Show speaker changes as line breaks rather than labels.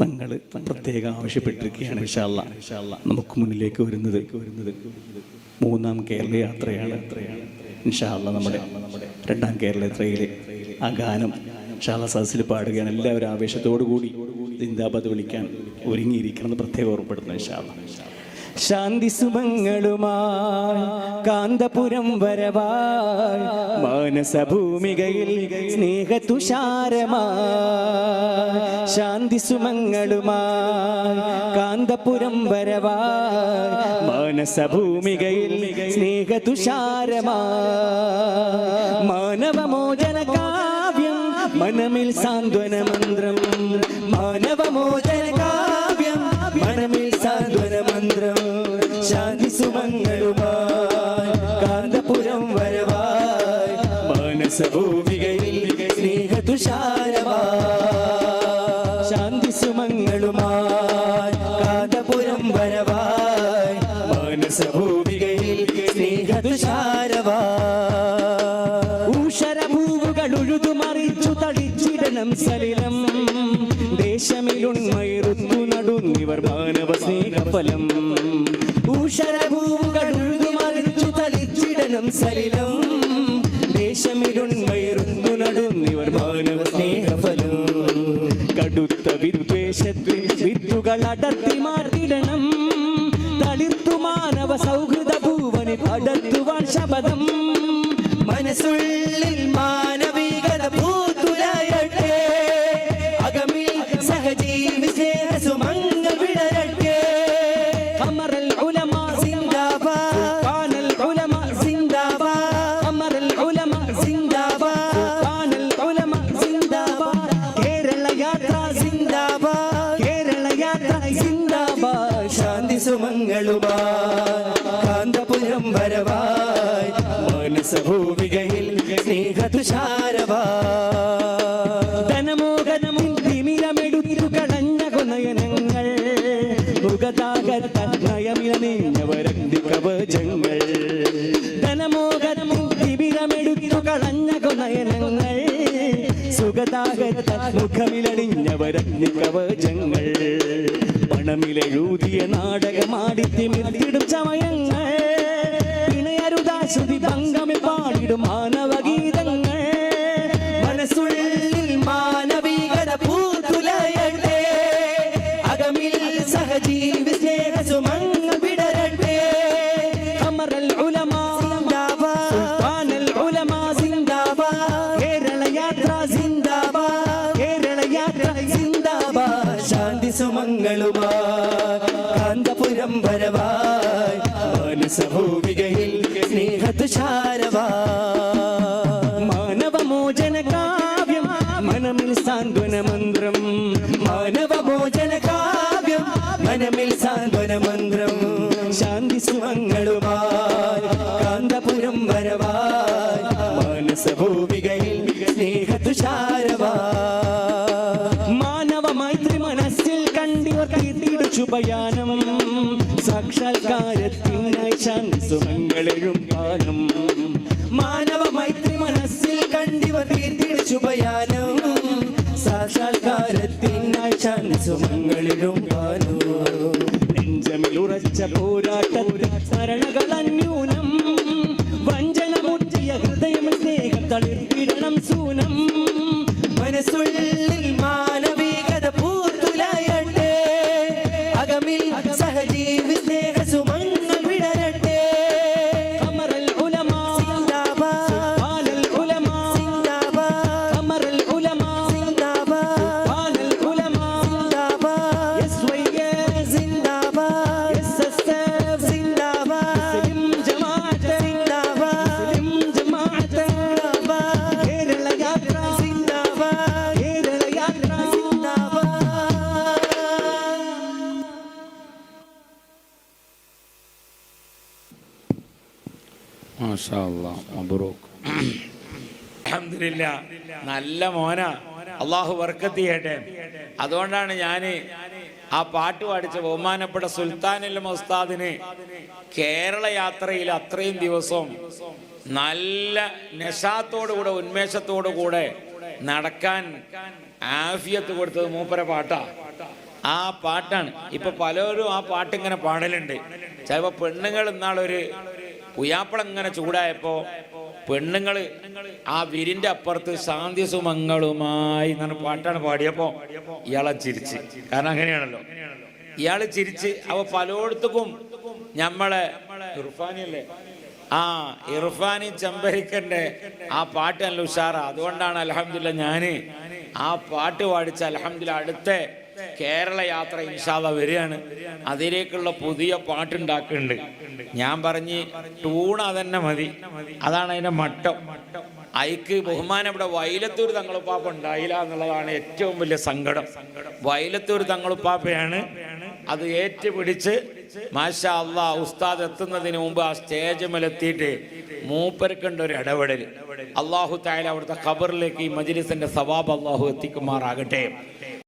തങ്ങൾ പ്രത്യേകം ആവശ്യപ്പെട്ടിരിക്കുകയാണ്. നമുക്ക് മുന്നിലേക്ക് വരുന്നത് വരുന്നത് മൂന്നാം കേരള യാത്രയാണ്. ഇൻഷാ അല്ലാ, നമ്മുടെ രണ്ടാം കേരള യാത്രയിലെ ആ ഗാനം ഷാല സദസ്സിൽ പാടുകയാണ്. എല്ലാവരും ആവേശത്തോടു കൂടി സിന്ദാബാദ് വിളിക്കാൻ ഒരുങ്ങിയിരിക്കണം എന്ന് പ്രത്യേകം ഓർമ്മപ്പെടുന്നു ഇൻഷാ അല്ലാ. ശാന്തി സുഖങ്ങളുമായി കാന്തപുരം വരവായി മാനസഭൂമികയിൽ സ്നേഹതുഷാരമായി ശാന്തി സുമങ്ങളുമായി കാന്തപുരം വരവായി മാനസഭൂമികയിൽ സ്നേഹതുഷാരമായി മാനവമോചന കാവ്യം മനമിൽ സാന്ത്വന മന്ത്രം മാനവമോചന മാനസഭൂമികയിൽ സ്നേഹതുഷാരമാ. ശാന്തി സുമങ്ങളുമായി കാതപുരം വരവായി. മാനസഭൂമികയിൽ സ്നേഹതുഷാരവാ ഊഷരഭൂവുകൾ ഉഴുതുമറിച്ചു തളിച്ചിടണം സലിലം. ദേശമിലുണ്മയിറുത്തു നടുന്നിവർ മാനവ സ്നേഹഫലം. ഊഷരഭൂവുകൾ ഉഴുതുമറിച്ചു തളിച്ചിടണം സലിലം. മാനവ സ്നേഹഫലം കടുത്ത വിദ്വേഷത്തിൽ വിത്തുകൾ അടർത്തി മാറ്റിടണം തളിർത്തു മാനവ സൗഹൃദ ഭൂവനി പടർത്തുവാൻ ശപഥം. മനസ്സുള്ളിൽ മാനവികത വരവായി. മനസഭൂമികയിൽ സ്നേഹതുഷാരവായി ധനമോഹനമും തിമിരമെടുത്തു കളഞ്ഞ കൊനയനങ്ങൾ മുഖതാകത്തനയമിലനീഞ്ഞവരന്തി കവചങ്ങൾ. ധനമോഹനമും തിമിരമെടുത്തു കളഞ്ഞ കൊനയനങ്ങൾ സുഖതാകത്ത മുഖമിലണിഞ്ഞവരന്തി കവചങ്ങൾ. പണമിലെഴുതിയ നാടകമാടി തിമിർത്തിടും സമയങ്ങൾ പിണയരുതാശ്രുതി ഭംഗമി പാടിടും മാനവഗീതങ്ങൾ. മനസ്സുള്ളിൽ മാനവികത പൂത്തുലയട്ടെ. അകമിൽ സഹജീവി സ്നേഹ സുമങ്ങൾ വിടരട്ടെ അമറൽ ഉലമ സുൽത്താനൽ ഉലമ സിന്ദാബാദ് കേരള സ്നേഹതുഷാരവായി മാനവമോചന കാവ്യം മനമിൽ സാന്ത്വന മന്ത്രം മാനവമോചന കാവ്യം മനമിൽ സാന്ത്വന മന്ത്രം ശാന്തി സുഖങ്ങളുമായി കാന്തപുരം വരവായി മാനസഭൂമികയിൽ സ്നേഹതുഷാരവായി മാനവ മൈത്രി മനസ്സിൽ സാക്ഷാത്കാരത്തിനായി ശാന്തി സുമങ്ങളെഴും കാലം മാനവ മൈത്രി മനസ്സിൽ കണ്ടിവ കീർത്തിയുടെ ശുഭയാനം സാക്ഷാത്കാരത്തിനായി ശാന്തി സുമങ്ങളിലും കാലം നെഞ്ചമിൽ ഉറച്ച പോരാട്ടത്തിൽ സ്മരണകൾ അന്യൂനം. വഞ്ചന മുറ്റിയ ഹൃദയം സ്നേഹം തളിർത്തിടണം സൂനം. മനസ്സുള്ളിൽ മാനവികത പൂത്തുലയട്ടെ. അകമിൽ സഹജീവി
നല്ല മോന. അള്ളാഹു വർക്കത്ത് ചെയ്യട്ടെ അതുകൊണ്ടാണ് ഞാൻ ആ പാട്ട് പാടിച്ച ബഹുമാനപ്പെട്ട സുൽത്താനിൽ മൊസ്താദിന് കേരള യാത്രയിൽ അത്രയും ദിവസം നല്ല നശാത്തോടു കൂടെ ഉന്മേഷത്തോടു കൂടെ നടക്കാൻ ആഫിയത്ത് കൊടുത്തത് മൂപ്പര പാട്ടാ. ആ പാട്ടാണ്. ഇപ്പൊ പലരും ആ പാട്ട് ഇങ്ങനെ പാടലുണ്ട്. ചിലപ്പോ പെണ്ണുങ്ങൾ ഇന്നാളൊരു പുയാപ്പളം ഇങ്ങനെ ചൂടായപ്പോ പെണ്ണുങ്ങൾ ആ വിരിന്റെ അപ്പുറത്ത് ശാന്തി സുമങ്ങളുമായി എന്നാണ് പാട്ടാണ് പാടിയപ്പോ ഇയാളെ ചിരിച്ച്. കാരണം അങ്ങനെയാണല്ലോ. ഇയാൾ ചിരിച്ച് അവ പലയിടത്തും നമ്മളെ ഇർഫാനിയല്ലേ? ആ ഇർഫാനി ചെമ്പരിക്കന്റെ ആ പാട്ട് നല്ല ഉഷാറാ. അതുകൊണ്ടാണ് അലഹമില്ല ഞാൻ ആ പാട്ട് പാടിച്ച അലഹമില്ല അടുത്ത കേരള യാത്ര ഇൻഷാദ വരികയാണ്. അതിലേക്കുള്ള പുതിയ പാട്ടുണ്ടാക്കുന്നുണ്ട്. ഞാൻ പറഞ്ഞ് ടൂണ അതന്നെ മതി. അതാണ് അതിന്റെ മട്ടം. അയക്ക് ബഹുമാനം ഇവിടെ വൈലത്തൂർ തങ്ങളുപ്പാപ്പ ഉണ്ടായില്ല എന്നുള്ളതാണ് ഏറ്റവും വലിയ സങ്കടം. വൈലത്തൂർ തങ്ങളുപ്പാപ്പയാണ് അത് ഏറ്റുപിടിച്ച് മാഷാ അള്ളാ ഉസ്താദ് എത്തുന്നതിന് മുമ്പ് ആ സ്റ്റേജ് മേലെത്തിയിട്ട് മൂപ്പരക്കുണ്ട് ഒരു ഇടപെടൽ അള്ളാഹു തായാലും അവിടുത്തെ ഖബറിലേക്ക് ഈ മജിലിസിന്റെ സവാബ് അള്ളാഹു എത്തിക്കുമാറാകട്ടെ.